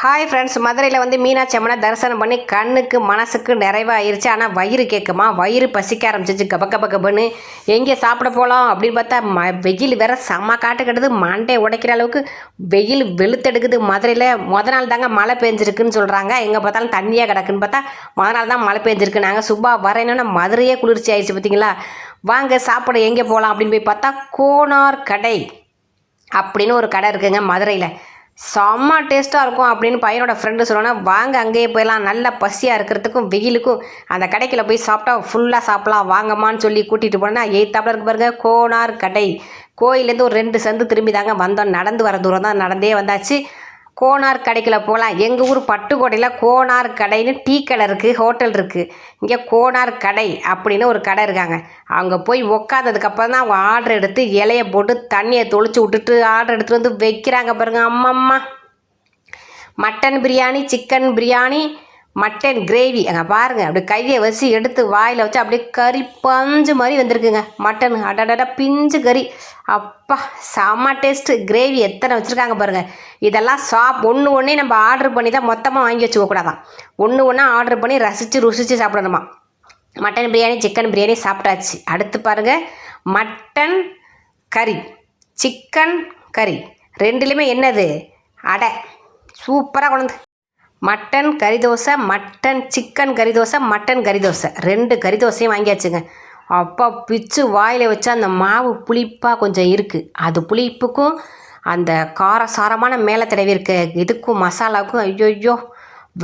Hi friends மதுரையில் வந்து மீனாட்சி அம்மனை தரிசனம் பண்ணி கண்ணுக்கு மனசுக்கு நிறைவாயிருச்சு. ஆனால் வயிறு கேட்குமா வயிறு பசிக்க ஆரம்பிச்சிச்சு. கப கப கபன்னு. எங்கே சாப்பிட போகலாம் அப்படின்னு பார்த்தா ம வெயில் வேற செம்ம காட்டு மண்டே உடைக்கிற அளவுக்கு வெயில் வெளுத்தெடுக்குது மதுரையில். முத நாள் தாங்க மழை பெஞ்சிருக்குன்னு சொல்கிறாங்க எங்கே பார்த்தாலும் தண்ணியாக கிடக்குன்னு பார்த்தா முத நாள் தான் மழை பெஞ்சிருக்கு. நாங்கள் சுபா வரேன்னா மதுரையே குளிர்ச்சி ஆயிடுச்சு பார்த்தீங்களா? வாங்க சாப்பிட எங்கே போகலாம் அப்படின்னு போய் பார்த்தா கோனார் கடை அப்படின்னு ஒரு கடை இருக்குங்க மதுரையில். செம்ம டேஸ்ட்டாக இருக்கும் அப்படின்னு பையனோட ஃப்ரெண்டு சொன்னோன்னா வாங்க அங்கேயே போயிடலாம். நல்ல பசியாக இருக்கிறதுக்கும் வெயிலுக்கும் அந்த கடைக்குள்ள போய் சாப்பிட்டா ஃபுல்லாக சாப்பிட்லாம். வாங்கம்மான்னு சொல்லி கூட்டிகிட்டு போனால் எய்த்தாப்பில் இருக்கு பாருங்க கோனார் கடை. கோயிலேருந்து ஒரு ரெண்டு சந்து திரும்பி தாங்க வந்தோம். நடந்து வர தூரம் தான் நடந்தே வந்தாச்சு. கோனார் கடைக்கில் போகலாம். எங்கள் ஊர் பட்டுக்கோட்டையில் கோனார் கடைன்னு டீ கடை இருக்குது ஹோட்டல் இருக்குது இங்கே கோனார் கடை அப்படின்னு ஒரு கடை இருக்காங்க. அங்கே போய் உக்காந்ததுக்கப்புறம் தான் அவங்க ஆர்டர் எடுத்து இலையை போட்டு தண்ணியை தொளிச்சு விட்டுட்டு ஆர்டர் எடுத்துகிட்டு வந்து வைக்கிறாங்க பாருங்க. அம்மம்மா. Mutton biryani chicken biryani mutton gravy அங்கே பாருங்கள் அப்படி கையை வச்சு எடுத்து வாயில் வச்சு அப்படியே கறி பஞ்சு மாதிரி வந்திருக்குங்க. மட்டன் அடடட பிஞ்சு கறி. அப்பா செம்ம டேஸ்ட்டு கிரேவி எத்தனை வச்சுருக்காங்க பாருங்கள் இதெல்லாம் சாப் ஒன்று ஒன்றே நம்ம ஆர்டர் பண்ணி தான் மொத்தமாக வாங்கி வச்சுக்கக்கூடாதான். ஒன்று ஒன்றா ஆர்டர் பண்ணி ரசித்து ருசித்து சாப்பிடணுமா. மட்டன் பிரியாணி சிக்கன் பிரியாணி சாப்பிட்டாச்சு. அடுத்து பாருங்கள் மட்டன் கறி சிக்கன் கறி ரெண்டுலேயுமே என்னது? அடை. சூப்பராக கொண்டு மட்டன் கறி தோசை மட்டன் சிக்கன் கறி தோசை மட்டன் கறி தோசை ரெண்டு கறி தோசையும் வாங்கியாச்சுங்க. அப்பா பிச்சு வாயில் வச்சா அந்த மாவு புளிப்பாக கொஞ்சம் இருக்குது அது புளிப்புக்கும் அந்த காரசாரமான மேலே தடவி இருக்க. இதுக்கும் மசாலாவுக்கும் ஐயோ ஐயோ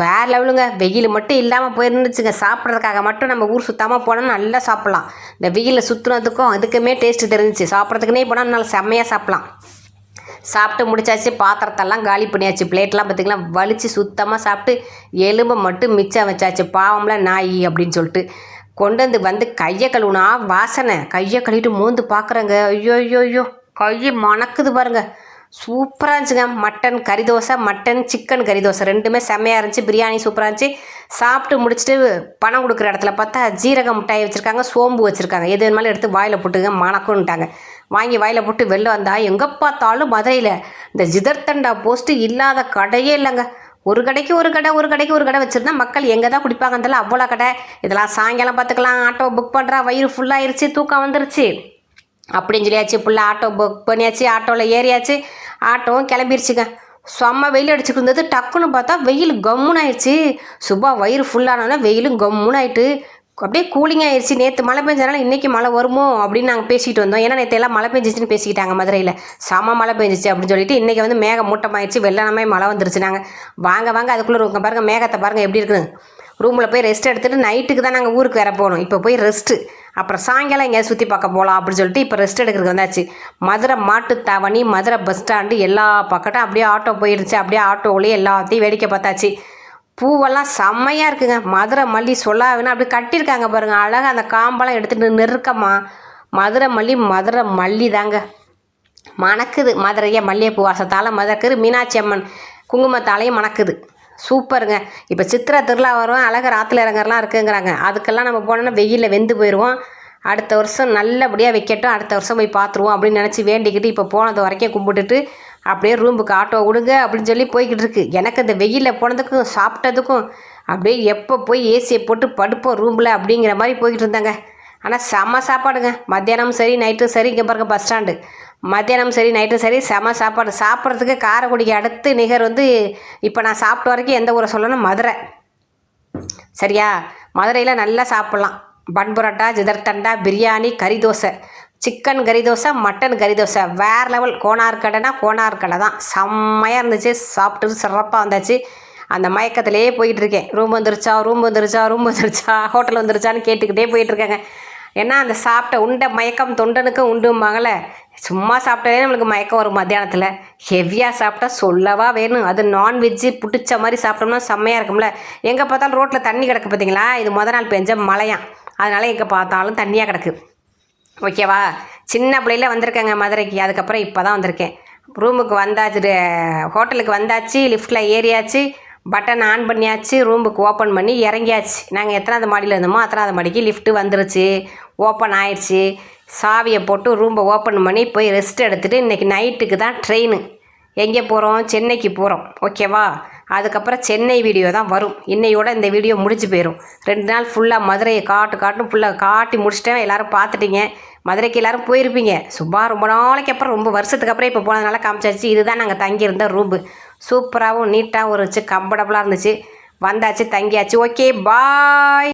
வேறு லெவலுங்க. வெயில் மட்டும் இல்லாமல் போயிருந்துச்சுங்க. சாப்பிட்றதுக்காக மட்டும் நம்ம ஊர் சுத்தாமல் போனால் நல்லா சாப்பிட்லாம். இந்த வெயிலில் சுற்றுனதுக்கும் அதுக்குமே டேஸ்ட்டு தெரிஞ்சிச்சு. சாப்பிட்றதுக்குனே போனால் நல்லா செம்மையாக சாப்பிட்லாம். சாப்பிட்டு முடிச்சாச்சு பாத்திரத்தெல்லாம் காலி பண்ணியாச்சு. பிளேட்லாம் பார்த்திங்களா வலித்து சுத்தமாக சாப்பிட்டு எலும்பை மட்டும் மிச்சம் வச்சாச்சு. பாவம்ல நாய் அப்படின்னு சொல்லிட்டு. கொண்டு வந்து வந்து கையை கழுவுனா வாசனை. கையை கழுவிட்டு மோந்து பார்க்குறேங்க ஐயோ ஐயோ ஐயோ. கையை மணக்குது பாருங்க. சூப்பராக இருந்துச்சுங்க. மட்டன் கறி தோசை மட்டன் சிக்கன் கறி தோசை. ரெண்டுமே செம்மையாக இருந்துச்சு. பிரியாணி சூப்பராக இருந்துச்சு. சாப்பிட்டு முடிச்சுட்டு பணம் கொடுக்குற இடத்துல பார்த்தா ஜீரக மிட்டாய் வச்சுருக்காங்க சோம்பு வச்சுருக்காங்க. எது வேணுமாலும் எடுத்து வாயில் போட்டுங்க மணக்குன்ட்டாங்க வாங்கி வாயில் போட்டு வெளில வந்தா எங்கே பார்த்தாலும் மதுரையில் இந்த ஜிதர்தண்டா போஸ்ட்டு இல்லாத கடையே இல்லைங்க. ஒரு கடைக்கு ஒரு கடை ஒரு கடைக்கு ஒரு கடை வச்சுருந்தா மக்கள் எங்கே தான் குடிப்பாங்கன்றல அவ்வளோ கடை. இதெல்லாம் சாயங்காலம் பார்த்துக்கலாம் ஆட்டோ புக் பண்ணுறா வயிறு ஃபுல்லாகிருச்சு தூக்கம் வந்துருச்சு. அப்படின்னு சொல்லியாச்சு ஃபுல்லாக ஆட்டோ புக் பண்ணியாச்சு ஆட்டோவில் ஏறியாச்சு. ஆட்டோவும் கிளம்பிருச்சுங்க. செம்ம வெயில் அடிச்சுட்டு இருந்தது டக்குன்னு பார்த்தா வெயில் கம்முன்னு ஆயிடுச்சு சுபா வயிறு ஃபுல்லானோன்னா வெயிலும் கம்முன்னு ஆயிட்டு அப்படியே கூலிங் ஆயிடுச்சு நேற்று மழை பெஞ்சனால இன்றைக்கி மழை வருமோ அப்படின்னு நாங்கள் பேசிகிட்டு வந்தோம். ஏன்னா நேற்று எல்லாம் மழை பெஞ்சிச்சுன்னு பேசிக்கிட்டாங்க மதுரையில். செம மழை பெஞ்சிச்சு அப்படின்னு சொல்லிட்டு இன்றைக்கி வந்து மேகம் மூட்டமாயிடுச்சு வெள்ளனமே மழை வந்துருச்சு. நாங்கள் வாங்க வாங்க அதுக்குள்ளே இருக்க பாருங்கள் மேகத்தை பாருங்கள் எப்படி இருக்குன்னு. ரூமில் போய் ரெஸ்ட் எடுத்துகிட்டு நைட்டுக்கு தான் நாங்கள் ஊருக்கு வேற போகணும் இப்போ போய் ரெஸ்ட்டு அப்புறம் சாயங்காலம் எங்கேயாவது சுற்றி பார்க்க போகலாம் அப்படின்னு சொல்லிட்டு இப்போ ரெஸ்ட் எடுக்கிறதுக்கு வந்தாச்சு. மதுரை மாட்டு தவணி மதுரை பஸ் ஸ்டாண்டு எல்லா பக்கட்டும் அப்படியே ஆட்டோ போயிடுச்சு அப்படியே ஆட்டோவிலேயே எல்லாத்தையும் வேடிக்கை பார்த்தாச்சு. பூவெல்லாம் செம்மையாக இருக்குங்க. மதுரை மல்லி சொல்லாவினா அப்படி கட்டியிருக்காங்க பாருங்கள் அழகாக அந்த காம்பெல்லாம் எடுத்துகிட்டு நெருக்கமா மதுரை மல்லி மதுரை மல்லி தாங்க. மணக்குது. மதுரையே மல்லிகைப்பூ வாசத்தால் மதக்குது. மீனாட்சி அம்மன் குங்குமத்தாலையும் மணக்குது. சூப்பருங்க. இப்போ சித்திரை திருவிழா வரும். அழகர் ஆற்றுல இறங்கறலாம் இருக்குங்கிறாங்க. அதுக்கெல்லாம் நம்ம போனோன்னா வெயிலில் வெந்து போயிடுவோம் அடுத்த வருஷம் நல்லபடியாக வைக்கட்டும். அடுத்த வருஷம் போய் பார்த்துருவோம் அப்படின்னு நினச்சி வேண்டிக்கிட்டு இப்போ போனது வரைக்கும் கும்பிட்டுட்டு அப்படியே ரூமுக்கு ஆட்டோ விடுங்க அப்படின்னு சொல்லி போய்கிட்டு இருக்கு. எனக்கு இந்த வெயிலில் போனதுக்கும் சாப்பிட்டதுக்கும் அப்படியே எப்போ போய் ஏசியை போட்டு படுப்போம் ரூமில் அப்படிங்கிற மாதிரி போய்கிட்டு இருந்தாங்க. ஆனால் செம்ம சாப்பாடுங்க. மத்தியானம் சரி நைட்டும் சரி. இங்கே பாருங்க பஸ் ஸ்டாண்டு மத்தியானம் சரி நைட்டும் சரி செம சாப்பாடு. சாப்பிட்றதுக்கு காரைக்குடிக்கு அடுத்து நிகர் வந்து இப்போ நான் சாப்பிட்ட வரைக்கும் எந்த ஊரை சொல்லணும்? மதுரை. சரியா? மதுரையில் நல்லா சாப்பிட்லாம். பன் பரோட்டா ஜிதர்தண்டா பிரியாணி கறி தோசை. சிக்கன் கறி தோசை மட்டன் கறி தோசை. வேறு லெவல் கோனார் கடைனா கோனார் கடை தான். செம்மையாக இருந்துச்சு. சாப்பிட்டு சிறப்பாக வந்தாச்சு. அந்த மயக்கத்திலே போயிட்டுருக்கேன் ரூம் வந்துருச்சா? ரூம் வந்துருச்சா? ரூம் வந்துருச்சா? ஹோட்டல் வந்துருச்சான்னு கேட்டுக்கிட்டே போயிட்டுருக்கேங்க ஏன்னா அந்த சாப்பிட்ட உண்ட மயக்கம் தொண்டனுக்கும் உண்டும்பாங்கள சும்மா சாப்பிட்டாலே நம்மளுக்கு மயக்கம் வரும் மத்தியானத்தில். ஹெவியாக சாப்பிட்டா சொல்லவா வேணும்? அது நான்வெஜ்ஜு பிடிச்ச மாதிரி சாப்பிட்டோம்னா செம்மையாக இருக்கும்ல. எங்கே பார்த்தாலும் ரோட்டில் தண்ணி கிடக்கு பார்த்தீங்களா? இது முத நாள் பெஞ்ச மழையாம். அதனால் எங்கே பார்த்தாலும் தண்ணியாக கிடக்கு. ஓகேவா சின்ன பிள்ளையில வந்திருக்கேங்க மதுரைக்கு. அதுக்கப்புறம் இப்போ தான் வந்திருக்கேன். ரூமுக்கு வந்தாச்சு ஹோட்டலுக்கு வந்தாச்சு லிஃப்ட்டில் ஏறியாச்சு பட்டன் ஆன் பண்ணியாச்சு ரூமுக்கு ஓப்பன் பண்ணி இறங்கியாச்சு. நாங்கள் எத்தனாவது மாடியில் இருந்தோமோ அத்தனாவது மாடிக்கு லிஃப்ட்டு வந்துருச்சு. ஓப்பன் ஆயிடுச்சு சாவியை போட்டு ரூமை ஓப்பன் பண்ணி போய் ரெஸ்ட் எடுத்துகிட்டு இன்றைக்கி நைட்டுக்கு தான் ட்ரெயின் எங்கே போகிறோம் சென்னைக்கு போகிறோம் ஓகேவா அதுக்கப்புறம் சென்னை வீடியோ தான் வரும். இன்னையோட இந்த வீடியோ முடிஞ்சு போயிடும் ரெண்டு நாள் ஃபுல்லாக மதுரையை காட்டு காட்டும் ஃபுல்லாக காட்டி முடிச்சிட்டேன். எல்லாரும் பார்த்துட்டீங்க. மதுரைக்கு எல்லாரும் போயிருப்பீங்க. சும்மா ரொம்ப நாளைக்கு அப்புறம் ரொம்ப வருஷத்துக்கு அப்புறம் இப்போ போனதுனால காமிச்சாச்சு. இதுதான் நாங்கள் தங்கியிருந்த ரூம்பு சூப்பராகவும் நீட்டாகவும் இருந்துச்சு. கம்ஃபர்டபுளாக இருந்துச்சு. வந்தாச்சு தங்கியாச்சு. Okay bye